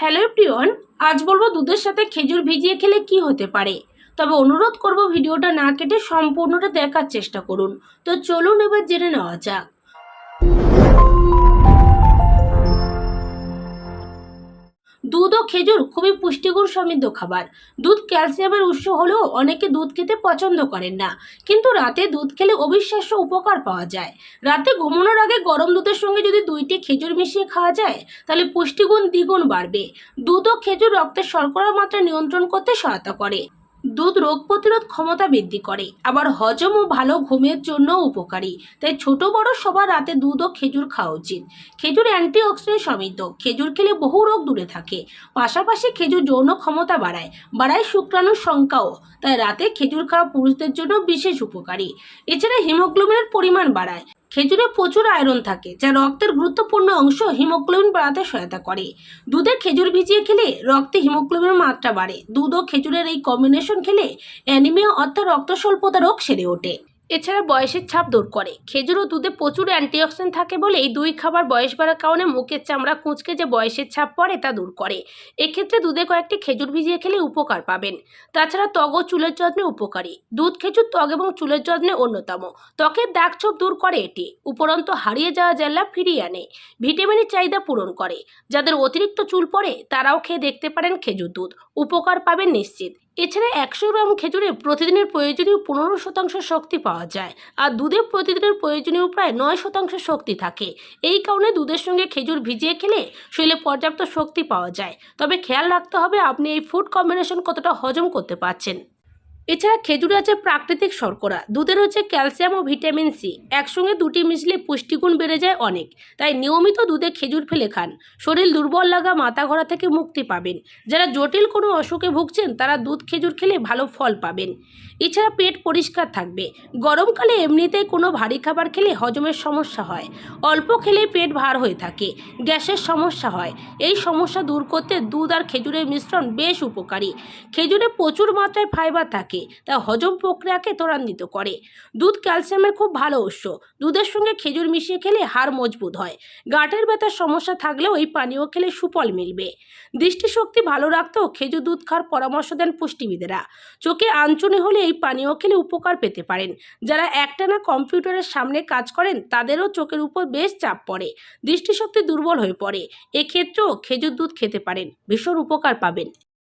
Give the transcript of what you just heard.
Hello প্রিয়ন আজ বলব দুধের সাথে খেজুর ভিজিয়ে খেলে কি হতে পারে? তবে অনুরোধ করব ভিডিওটা না কেটে সম্পূর্ণটা দেখার চেষ্টা করুন। তো চলুন এবার জেনে নেওয়া যাক। দুধ ও খেজুর খুবই পুষ্টিগুণ সমৃদ্ধ খাবার। দুধ ক্যালসিয়ামের উৎস হলেও অনেকে দুধ খেতে পছন্দ করেন না। কিন্তু রাতে দুধ খেলে অবিশ্বাস্য উপকার পাওয়া যায়। রাতে ঘুমানোর আগে গরম দুধের সঙ্গে যদি দুইটি খেজুর মিশিয়ে খাওয়া যায়, তাহলে পুষ্টিগুণ দ্বিগুণ বাড়বে। দুধ ও খেজুর রক্তের শর্করার মাত্রা নিয়ন্ত্রণ করতে সহায়তা করে। দুধ রোগ প্রতিরোধ ক্ষমতা বৃদ্ধি করে। আবার হজম ও ভালো ঘুমের জন্য উপকারী। তাই ছোট বড় সবার রাতে দুধ ও খেজুর খাওয়া উচিত। খেজুর অ্যান্টিঅক্সিডেন্ট সমৃদ্ধ। খেজুর খেলে বহু রোগ দূরে থাকে। পাশাপাশি খেজুর যৌন ক্ষমতা বাড়ায় বাড়ায় শুক্রাণুর সংখ্যাও। তাই রাতে খেজুর খাওয়া পুরুষদের জন্য বিশেষ উপকারী। এছাড়া হিমোগ্লোবিনের পরিমাণ বাড়ায়। খেজুরে প্রচুর আয়রন থাকে, যা রক্তের গুরুত্বপূর্ণ অংশ হিমোগ্লোবিন বাড়াতে সহায়তা করে। দুধে খেজুর ভিজিয়ে খেলে রক্তে হিমোগ্লোবিনের মাত্রা বাড়ে। দুধ ও খেজুরের এই কম্বিনেশন খেলে অ্যানিমিয়া অর্থাৎ রক্ত স্বল্পতা রোগ সেরে ওঠে। এছাড়া বয়সের ছাপ দূর করে। খেজুর ও দুধে প্রচুর অ্যান্টিঅক্সিডেন্ট থাকে বলে এই দুই খাবার বয়স বাড়ার কারণে মুখের চামড়া কুঁচকে যে বয়সের ছাপ পড়ে তা দূর করে। এক্ষেত্রে দুধে কয়েকটি খেজুর ভিজিয়ে খেলে উপকার পাবেন। তাছাড়া ত্বক ও চুলের যত্নে উপকারী। দুধ, খেজুর, ত্বক এবং চুলের যত্নে অন্যতম। ত্বকের দাগ ছোপ দূর করে এটি। উপরন্ত হারিয়ে যাওয়া জেল্লা ফিরিয়ে আনে। ভিটামিনের চাহিদা পূরণ করে। যাদের অতিরিক্ত চুল পড়ে, তারাও খেয়ে দেখতে পারেন খেজুর দুধ। উপকার পাবেন নিশ্চিত। এছাড়া একশো গ্রাম খেজুরে প্রতিদিনের প্রয়োজনীয় পনেরো শতাংশ শক্তি পাওয়া যায়, আর দুধে প্রতিদিনের প্রয়োজনীয় প্রায় নয় শতাংশ শক্তি থাকে। এই কারণে দুধের সঙ্গে খেজুর ভিজিয়ে খেলে শরীরে পর্যাপ্ত শক্তি পাওয়া যায়। তবে খেয়াল রাখতে হবে আপনি এই ফুড কম্বিনেশন কতটা হজম করতে পারছেন। এছাড়া খেজুরে আছে প্রাকৃতিক শর্করা দুধের হচ্ছে ক্যালসিয়াম ও ভিটামিন সি। একসঙ্গে দুটি মিশলে পুষ্টিগুণ বেড়ে যায় অনেক, তাই নিয়মিত দুধে খেজুর ফেলে খান। শরীর দুর্বল লাগা মাথা ঘোরা থেকে মুক্তি পাবেন। যারা জটিল কোনো অসুখে ভুগছেন, তারা দুধ খেজুর খেলে ভালো ফল পাবেন। এছাড়া পেট পরিষ্কার থাকবে। গরমকালে এমনিতেই কোনো ভারী খাবার খেলে হজমের সমস্যা হয়। অল্প খেলে পেট ভার হয়ে থাকে, গ্যাসের সমস্যা হয়। এই সমস্যা দূর করতে দুধ আর খেজুরের মিশ্রণ বেশ উপকারী। খেজুরে প্রচুর মাত্রায় ফাইবার থাকে তা হজম প্রক্রিয়াকে ত্বরান্বিত করে। দুধ ক্যালসিয়ামের খুব ভালো উৎস। দুধের সঙ্গে খেজুর মিশিয়ে খেলে হাড় মজবুত হয়। গাঁটের ব্যথার সমস্যা থাকলেও এই পানীয় খেলে সুফল মিলবে। দৃষ্টিশক্তি ভালো রাখতেও খেজুর দুধ খাওয়ার পরামর্শ দেন পুষ্টিবিদেরা। চোখে আঞ্চনি হলে এই পানীয় খেলে উপকার পেতে পারেন। যারা একটানা কম্পিউটারের সামনে কাজ করেন, তাদেরও চোখের উপর বেশ চাপ পড়ে। দৃষ্টিশক্তি দুর্বল হয়ে পড়ে। এক্ষেত্রেও খেজুর দুধ খেতে পারেন। ভীষণ উপকার পাবেন।